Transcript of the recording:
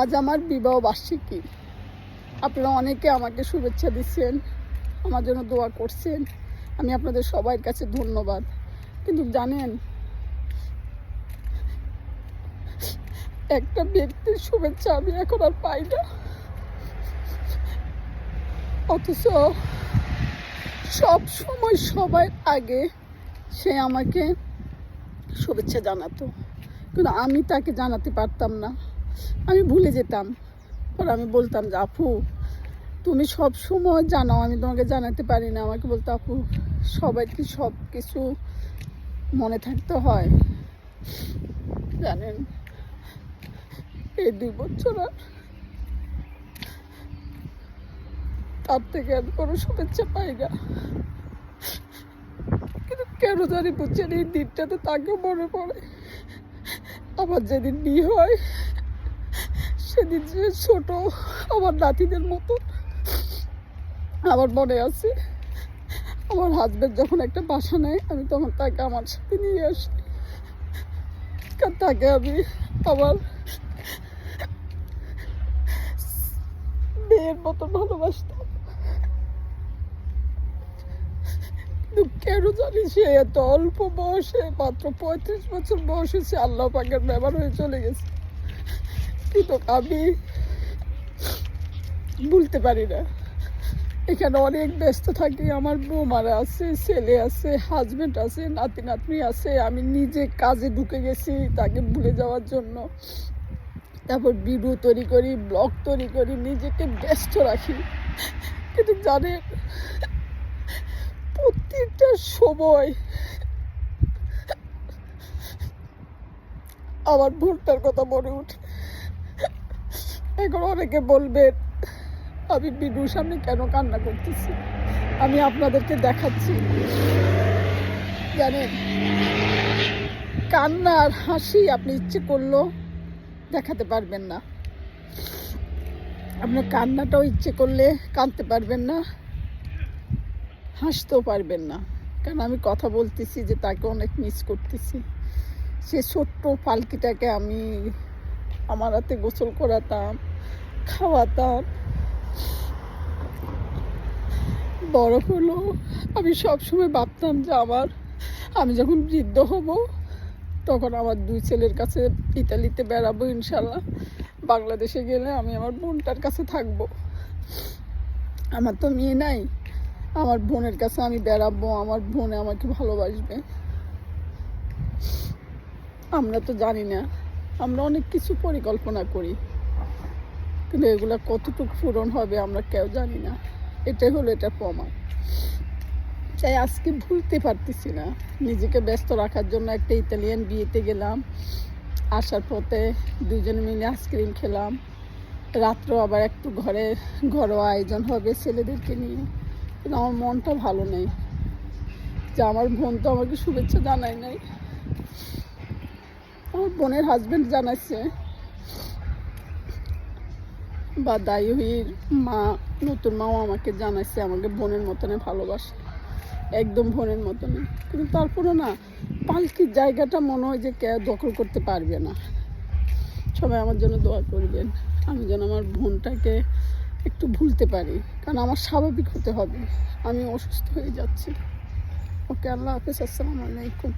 আজ আমার বিবাহ বার্ষিকী। আপনারা অনেকে আমাকে শুভেচ্ছা দিচ্ছেন, আমার জন্য দোয়া করছেন। আমি আপনাদের সবার কাছে ধন্যবাদ। কিন্তু জানেন, একটা ব্যক্তির শুভেচ্ছা আমি এখন আর পাই না। অথচ সব সময় সবার আগে সে আমাকে শুভেচ্ছা জানাতো। কিন্তু আমি তাকে জানাতে পারতাম না। আমি ভুলে যেতাম। পর আমি বলতাম যে, আপু, তুমি সব সময় জানাও, আমি তোমাকে জানাতে পারি না। আমাকে বলতো, আপু, সবাই কি সব কিছু মনে থাকতে হয়? জানেন, এই দুই বছর আর তার থেকে আমি কোনো শুভেচ্ছা পাই না। কিন্তু কেন জানি বুঝছেন, এই দিনটাতে তাকে মনে পড়ে। আমার যেদিন বিয়ে হয় সেদিন যে ছোট আমার নাতিদের মতো আমার মনে আছে। আমার হাজবেন্ড যখন একটা বাসা নেয়, আমি তখন তাকে আমার সাথে নিয়ে আসি। তাকে আমি আমার মেয়ের মতো ভালোবাসতাম। কেন জানি সে এত অল্প বয়সে, মাত্র পঁয়ত্রিশ বছর বয়সে সে আল্লাহ পাকের ব্যবহার হয়ে চলে গেছে। কিন্তু আমি ভুলতে পারি না। এখানে অনেক ব্যস্ত থাকি, আমার বৌমারা আছে, ছেলে আছে হাজবেন্ড আছে, নাতি, নাতনি আছে, আমি নিজে কাজে ঢুকে গেছি তাকে ভুলে যাওয়ার জন্য। তারপর ভিডিও তৈরি করি ব্লগ তৈরি করি, নিজেকে ব্যস্ত রাখি। কিন্তু জানেন, প্রত্যেকটা সময় আমার ভুলটার কথা মনে উঠে। এখন অনেকে বলবেন আমি বিডুর সামনে কেন কান্না করতেছি? আমি আপনাদেরকে দেখাচ্ছি। জানেন কান্না আর হাসি আপনি ইচ্ছে করলেও দেখাতে পারবেন না। আপনার কান্নাটাও ইচ্ছে করলে কাঁদতে পারবেন না, হাসতেও পারবেন না। কারণ আমি কথা বলতেছি যে তাকে অনেক মিস করতেছি। সে ছোট্ট পালকিটাকে আমি আমার হাতে গোসল করাতাম, খাওয়াতাম। বড় হলো, আমি সবসময় ভাবতাম যে আমার, আমি যখন বৃদ্ধ হব, তখন আমার দুই ছেলের কাছে ইতালিতে বেড়াবো ইনশাল্লাহ। বাংলাদেশে গেলে আমি আমার বোনটার কাছে থাকব। আমার তো মেয়ে নাই, আমার বোনের কাছে আমি বেড়াবো, আমার বোনে আমাকে ভালোবাসবে। আমরা তো জানি না। আমরা অনেক কিছু পরিকল্পনা করি। কিন্তু এগুলা কতটুকু পূরণ হবে আমরা কেউ জানি না। এটাই হলো এটা প্রমাণ। তাই আজকে ভুলতে পারতেছি না। নিজেকে ব্যস্ত রাখার জন্য একটা ইতালিয়ান বিয়েতে গেলাম। আসার পথে দুজন মিলে আইসক্রিম খেলাম। রাত্র আবার একটু ঘরে ঘরোয়া আয়োজন হবে ছেলেদেরকে নিয়ে। কিন্তু আমার মনটা ভালো নেই। যে আমার বোন তো আমাকে শুভেচ্ছা জানায় নাই। বোনের হাজবেন্ড জানাচ্ছে বা দায়ুহির মা, নতুন মাও আমাকে জানাইছে, আমাকে বোনের মতনে ভালোবাসে। একদম বোনের মতনে। কিন্তু তারপরে না, পালকির জায়গাটা মনে হয় যে কে দখল করতে পারবে না। সবাই আমার জন্য দোয়া করবেন। আমি যেন আমার বোনটাকে একটু ভুলতে পারি। কারণ আমার স্বাভাবিক হতে হবে। আমি অসুস্থ হয়ে যাচ্ছি। ওকে আল্লাহ হাফিজ, আসসালামু আলাইকুম।